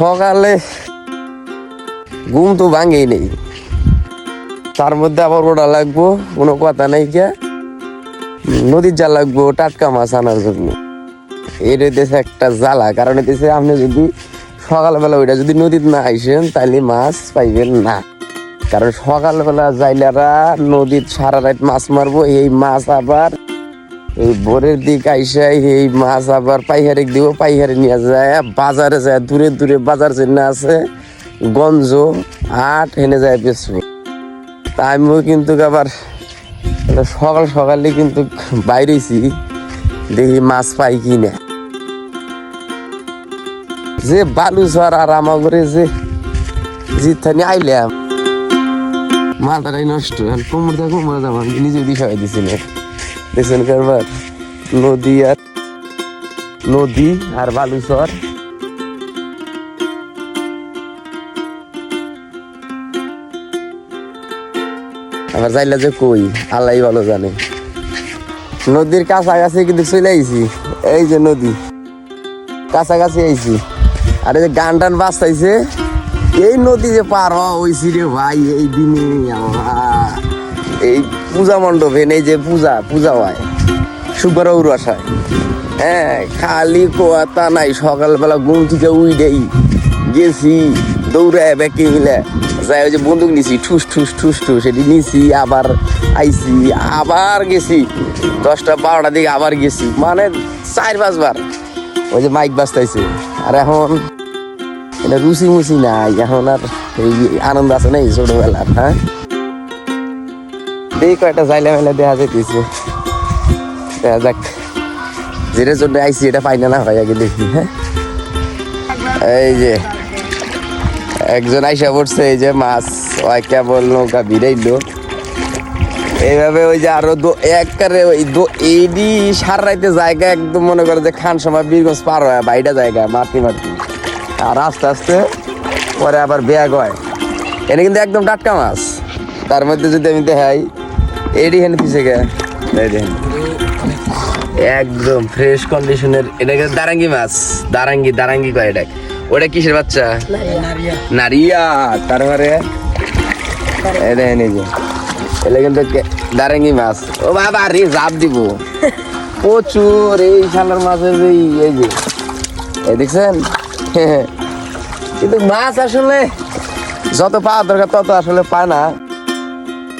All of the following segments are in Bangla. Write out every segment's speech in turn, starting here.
সকালে ঘুম তো ভাঙেই নেই। তার মধ্যে আবার ওটা লাগবো, কোনো কথা নাই কে। নদীর যা লাগবো, টাটকা মাছ আনার জন্য। এর দেশে একটা জ্বালা, কারণ দেশে আপনি যদি সকালবেলা ওইটা যদি নদীতে না আইসেন তাহলে মাছ পাইবেন না। কারণ সকালবেলা যাইলারা নদীর সারা রাত মাছ মারবো, এই মাছ আবার এই ভোরের দিক আইসা এই মাছ আবার পাইহারে দিব পাইহারে নিয়ে যায়। বাজারে যায়, দূরে দূরে বাজার যেন আছে, গঞ্জ আট হেনে যায় বেসবো আমিও কিন্তু আবার সকাল সকালে কিন্তু বাইরেছি, দেখি মাছ পাই কি না যে বালু ঝড় আর আমাগরে যে জিথানি আইলাম। মালটারাই নষ্ট এখন কোমর দিয়ে কোমরে যাব, আমি নিজে দিশাই দিছি না। দেখছেন কারবার নদী আর নদী আর বালুচর। আমার যাইলা যে কই আল্লাহ ভালো জানে। নদীর কাছাকাছি কিন্তু চলে আইছি। এই যে নদী। কাছাকাছি আইছি। আর এই যে গান টান বাঁচাইছে এই নদী যে পার হওয়া রে ভাই, এই দিনে এই পূজা মণ্ডপে, এই যে পূজা পূজা হয়। শুক্র উরাসায় হ্যাঁ খালি কোয়াতা নাই, সকালবেলা ঘুম থেকে উইডেই গেছি দৌড়ে ব্যাকে মিলে যাই, ওই যে বন্দুক নিছি, ঠুস ঠুস ঠুস ঠুস এটি নিছি, আবার আইছি, আবার গেছি। দশটা বারোটা দিকে আবার গেছি মানে চার পাঁচবার ওই যে মাইক বাজতাইছে। আর এখন এটা রুচি মুচি নাই, এখন আর এই আনন্দ আছে নাই ছোটবেলার হ্যাঁ? দেখি কয়টা যাইলে মেলে দেখা যাইতেছে। দেখা যাক। যেটার জন্য আইসি এটা না হয় আগে দেখি হ্যাঁ? এই যে, একজন আইসা পড়ছে, এই যে মাছ, ওই কেবল নৌকা ভিড়াইলো এইভাবে ওই যে আরও একবারে ওই এইডি সার রাইতে জায়গা একদম মনে করে যে খান সময় বীরগঞ্জ পার হয় বাইটা জায়গা মারতে মারতে আর আস্তে আস্তে পরে আবার ব্যাগ হয় এটা কিন্তু একদম টাটকা মাছ। তার মধ্যে যদি আমি দেখাই এডি হেন পিছে গে একদম ফ্রেশ কন্ডিশনের এটা কিন্তু দারাঙ্গি মাছ? দারাঙ্গি দারাঙ্গি কয় এটা? ওটা কিসের বাচ্চা? নারিয়া। তারপরে দেখেন এই যে। এটা কিন্তু দারাঙ্গি মাছ। ও বাবা রে জাপ দিব। প্রচুর এই শালার মাছের এই- এই যে। এই দেখছেন? কিন্তু মাছ আসলে যত পাওয়া দরকার তত আসলে পায় না।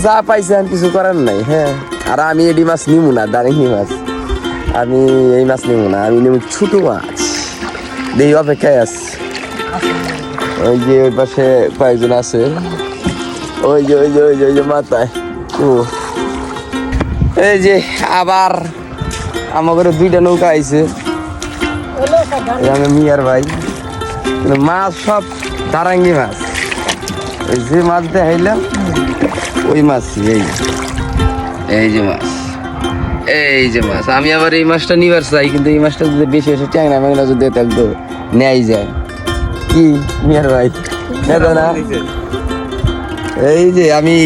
যা পাইছে আর কিছু করার নাই হ্যাঁ। আর আমি এডি মাছ নিমু না দারিঙ্গি মাছ। আমি এই মাছ নিমু না, আমি নিমু ছোট মাছ। দেখি অপেক্ষায় আছে। ওই যে ওই পাশে কয়েকজন আছে। ওই যে ওই যে ওই যে ওই যে মাথায়। ও। এই যে, আবার আমার ঘরে দুইটা নৌকা আইছে। আমি মিয়ার ভাই। মাছ সব দারাঙ্গি মাছ। যে মাছ দেখাইলাম ওই মাছ এই এই যে মাছ। এই যে মাছ। আমি আবার এই মাছটা নিবার চাই কিন্তু এই মাছটা যদি বেশি এসে ট্যাংরা ম্যাংরা যদি একদম নেয় যায়। কি মিয়ার ভাই? না? এই যে আমি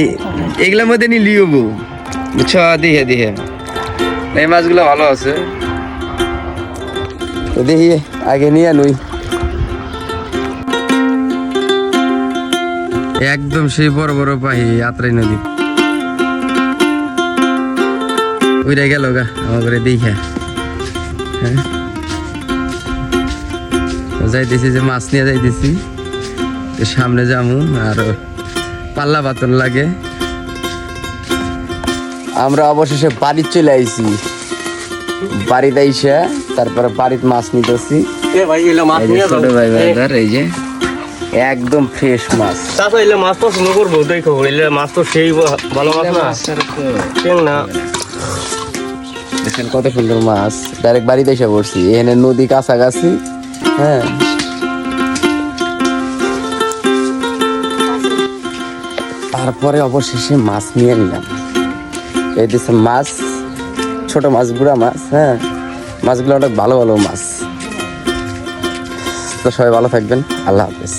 এগুলোর মধ্যে নি লিওবো বুঝছ? দেখে দেখে। এই মাছগুলো ভালো আছে। তো দেখি আগে নিয়ে নুই একদম সেই বড় বড় পাহি আত্রাই নদী। ওইটা গেল গা আমার দেখে। হ্যাঁ? যাইতেছি যে মাছ নিয়ে যাইতেছি। সামনে যামু আর পাল্লা বাতন লাগে। আমরা অবশেষে বাড়ি চলে আইছি। বাড়িতে আইসা তারপরে বাড়িতে মাছ নিতেছি। এ ভাই ছোট ভাই এই যে। একদম ফ্রেশ মাছ। চাচা এলে মাছ তো পছন্দ করব দেখো এলে মাছ তো সেই ভালো মাছ না। চেন না? দেখেন কত সুন্দর মাছ। ডাইরেক্ট বাড়িতে এসে পড়ছি। এখানে নদী কাছাকাছি হ্যাঁ। তারপরে অবশেষে মাছ নিয়ে নিলাম। এই দিচ্ছে মাছ ছোট মাছ গুড়া মাছ হ্যাঁ। মাছগুলো অনেক ভালো ভালো মাছ। তো সবাই ভালো থাকবেন। আল্লাহ হাফেজ।